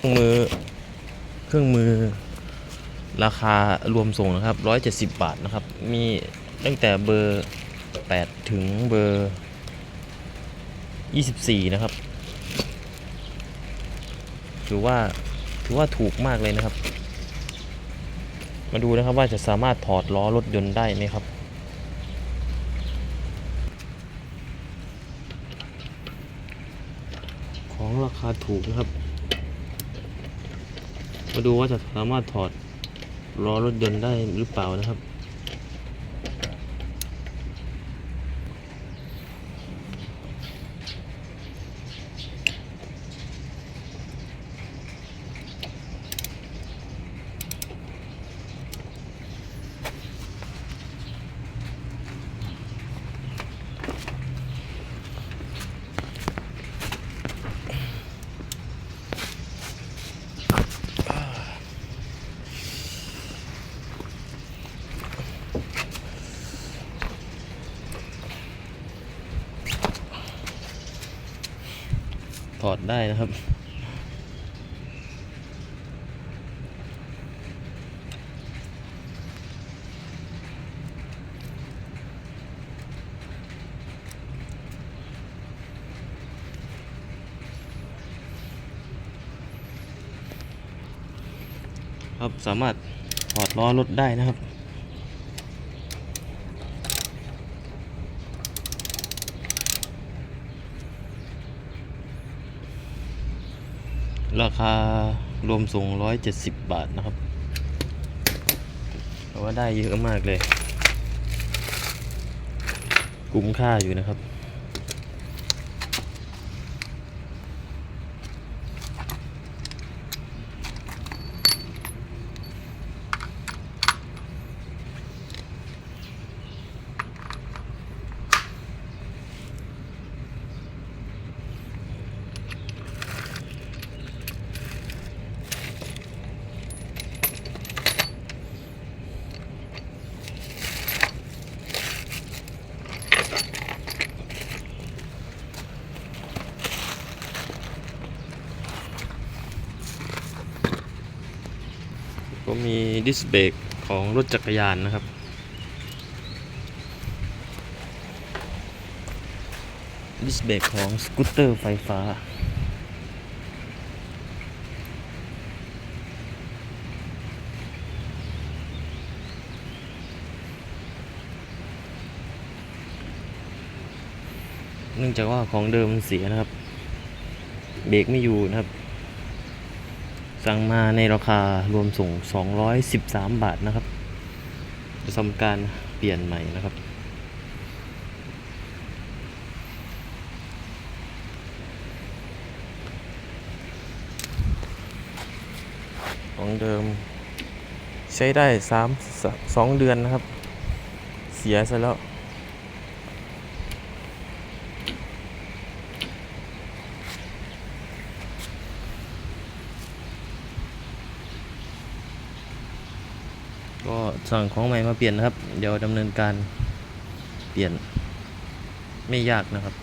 เครื่องมือเครื่องมือราคารวมส่งนะครับ 170 บาทนะครับ มีตั้งแต่เบอร์ 8 ถึงเบอร์ 24 นะครับ ถือว่าถือว่าถูกมากเลยนะครับ มาดูนะครับว่าจะสามารถถอดล้อรถยนต์ได้ไหมครับของราคาถูกนะครับ มาดูว่าจะสามารถถอดล้อรถยนต์ได้หรือเปล่านะครับ ถอดได้นะครับครับสามารถถอดล้อรถได้นะครับ ราคารวมส่ง170บาทนะครับ แต่ว่าได้เยอะมากเลย คุ้มค่าอยู่นะครับ ก็มีดิสเบรกของรถจักรยานนะครับ ดิสเบรกของสกูตเตอร์ไฟฟ้าเนื่องจากว่าของเดิมมันเสียนะครับ เบรกไม่อยู่นะครับ สั่งมาในราคารวมส่ง 213 บาทนะครับจะทำการเปลี่ยนใหม่นะครับ ของเดิม ใช้ได้3 2เดือนนะครับ เสียซะแล้ว ก็สั่งของใหม่มาเปลี่ยนนะครับ เดี๋ยวดำเนินการเปลี่ยนไม่ยากนะครับ